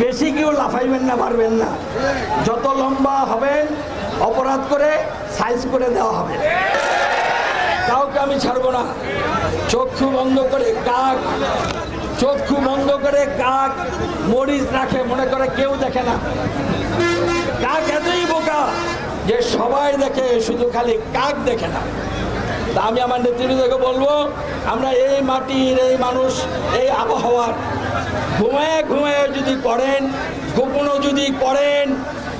বেশি কেউ লাফাইবেন না পারবেন না। যত লম্বা হবেন, অপরাধ করে সাইজ করে দেওয়া হবে। কাউকে আমি ছাড়বো না। চক্ষু বন্ধ করে কাক, চক্ষু বন্ধ করে কাক, মরিচ রাখে, মনে করে কেউ দেখে না। কাক এতই বোকা যে সবাই দেখে, শুধু খালি কাক দেখে না। তা আমি আমার নেতৃত্বকে বলব, আমরা এই মাটির এই মানুষ, এই আবহাওয়ার ঘুমায় ঘুমায় যদি করেন গোপনও যদি করেন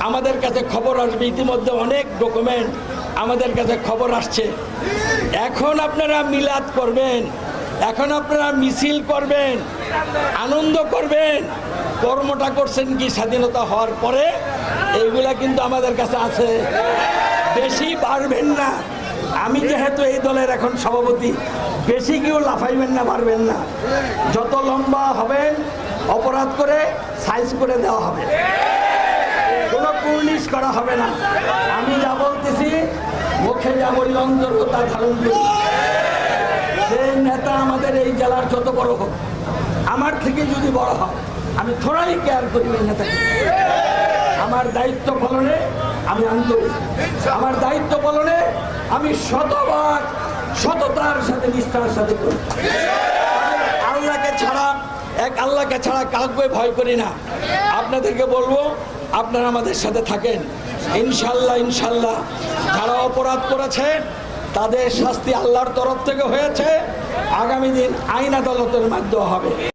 আমাদের কাছে খবর আসবে। ইতিমধ্যে অনেক ডকুমেন্ট আমাদের কাছে খবর আসছে। এখন আপনারা মিলাদ করবেন, এখন আপনারা মিছিল করবেন, আনন্দ করবেন, কর্মটা করছেন কি স্বাধীনতা হওয়ার পরে, এইগুলা কিন্তু আমাদের কাছে আছে। বেশি পারবেন না। আমি যেহেতু এই দলের এখন সভাপতি, বেশি কেউ লাফাইবেন না পারবেন না। যত লম্বা হবেন অপরাধ করে সাইজ করে দেওয়া হবে। কোনো পুলিশ করা হবে না। আমি যা বলতেছি, মুখে যা বলি অন্তর্গ তা ধারণ করি সেই নেতা আমাদের এই জেলার যত বড় হোক, আমার থেকে যদি বড় হয়, আমি থোড়াই কেয়ার করি ওই নেতাকে। আমার দায়িত্ব পালনে আমি আন্তরিক। আমার দায়িত্ব পালনে আমি শতবার সততার সাথে নিষ্ঠার সাথে করি এক আল্লাহকে ছাড়া কাউকে ভয় করি না। আপনাদেরকে বলব, আপনারা আমাদের সাথে থাকেন। ইনশাল্লাহ ইনশাল্লাহ যারা অপরাধ করেছে, তাদের শাস্তি আল্লাহর তরফ থেকে হয়েছে। আগামী দিন আইন আদালতের মাধ্যমে হবে।